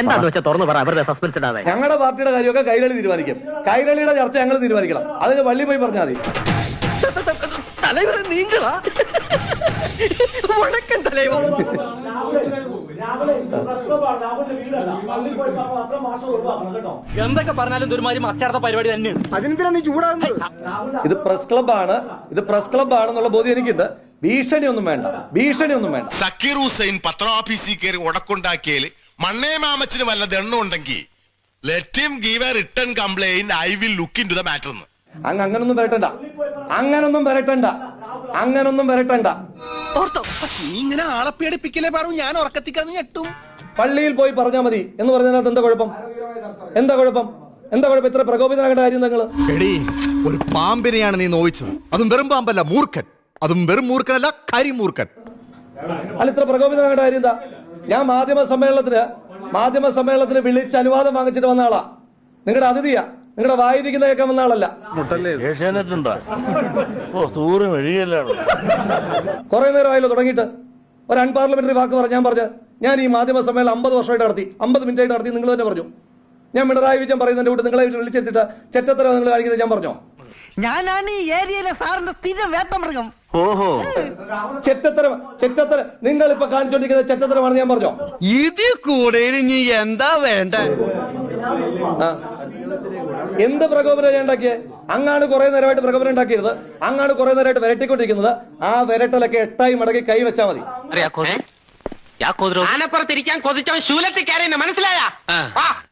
എന്താന്ന് വെച്ചാൽ തുറന്നു പറ അവരുടെ സസ്പെൻസ് ഇടാതെ. ഞങ്ങളുടെ പാർട്ടിയുടെ കാര്യമൊക്കെ കൈരളി തീരുമാനിക്കും. കൈരളിയുടെ ചർച്ച ഞങ്ങൾ തീരുമാനിക്കണം. അതിന് വള്ളി പോയി പറഞ്ഞാൽ മതി. തലവരെ നീങ്ങളാ വടക്കൻ തലവർ എന്തൊക്കെ പറഞ്ഞാലും ദുരുമാരി മറ്റാർത്ത പരിപാടി തന്നെയാണ്. അതിനെന്തിനാ നീ ചൂടാകുന്നത്? ഇത് പ്രസ് ക്ലബ്ബാണ് ഇത് പ്രസ് ക്ലബ്ബാണെന്നുള്ള ബോധ്യം എനിക്കുണ്ട്. ഭീഷണി ഒന്നും വേണ്ട. ഭീഷണി ഒന്നും വേണ്ട. സക്കീർ ഹുസൈൻ പത്രാഫീസിൽ കയറി ഉടക്കുണ്ടാക്കിയാൽ മണ്ണേ മാമച്ചിന് വല്ല ദണ്ണം ഉണ്ടെങ്കിൽ let him give a return complaint I will look into the matter എന്ന്. അങ്ങ് അങ്ങനൊന്നും വരട്ടണ്ട. അങ്ങനൊന്നും വരട്ടണ്ട. അങ്ങനൊന്നും നീ ഇങ്ങനെ ആളെ പേടിപ്പിക്കലേ പറഞ്ഞു ഞാൻ ഉറക്കത്തിക്കാന്ന് ഞെട്ടും. പള്ളിയിൽ പോയി പറഞ്ഞാൽ മതി. എന്ന് പറഞ്ഞതിനകത്ത് എന്താ കുഴപ്പം? എന്താ കുഴപ്പം? എന്താ കുഴപ്പം? ഇത്ര പ്രകോപിതനാകേണ്ട കാര്യം നിങ്ങൾ എടി ഒരു പാമ്പിനെയാണ് നീ നോവിച്ചത്. അതും വെറും പാമ്പല്ല മൂർഖൻ. അതും വെറും മൂർഖനല്ല കരിമൂർഖൻ. അല്ല ഇത്ര പ്രകോപിതനാകേണ്ട കാര്യം എന്താ? ഞാൻ മാധ്യമ സമ്മേളനത്തിന് മാധ്യമ സമ്മേളനത്തിന് വിളിച്ച് അനുവാദം വാങ്ങിച്ചിട്ട് വന്ന ആളാ. നിങ്ങളുടെ അതിഥിയാ. നിങ്ങളുടെ വായിരിക്കുന്ന കേൾക്കാൻ വന്ന ആളല്ല. കുറെ നേരമായല്ലോ തുടങ്ങിയിട്ട്. ഒരു അൺപാർലമെന്ററി വാക്ക് പറഞ്ഞു ഞാൻ പറഞ്ഞ ഞാൻ ഈ മാധ്യമ സമ്മേളനം അമ്പത് വർഷമായിട്ട് നടത്തി അമ്പത് മിനിറ്റ് ആയിട്ട് നടത്തി നിങ്ങൾ തന്നെ പറഞ്ഞു. ഞാൻ പിണറായി വിജയൻ പറയുന്നതിന്റെ കൂടെ നിങ്ങളെ വിളിച്ചെടുത്തിട്ട് ചെറ്റത്തരം നിങ്ങൾ കാണിക്കുന്നത് ഞാൻ പറഞ്ഞോ? ഞാനാണ് ഈ ഏരിയയിലെ സാറിന്റെ സ്ഥിരം വേട്ടമൃഗം. ഓഹോ. ചെറ്റത്തരം ചെറ്റത്തരം നിങ്ങൾ ഇപ്പൊ കാണിച്ചോണ്ടിരിക്കുന്ന ചെറ്റത്തരമാണ് ഞാൻ പറഞ്ഞോ? ഇത് കൂടെ ഇനി എന്താ വേണ്ട? ആ. എന്ത് പ്രകോപനം ഉണ്ടാക്കിയേ? ഉണ്ടാക്കിയത് അങ്ങാണ് കുറെ നേരമായിട്ട് പ്രകോപനം ഉണ്ടാക്കിയത് അങ്ങാണ് കുറെ നേരമായിട്ട് വിരട്ടിക്കൊണ്ടിരിക്കുന്നത്. ആ വിരട്ടലൊക്കെ എട്ടായി മടക്കി കൈ വെച്ചാൽ മതി. ആനപ്പുറത്തിരിക്കാൻ കൊതിച്ചവൻ ശൂലത്തിൽ മനസ്സിലായ?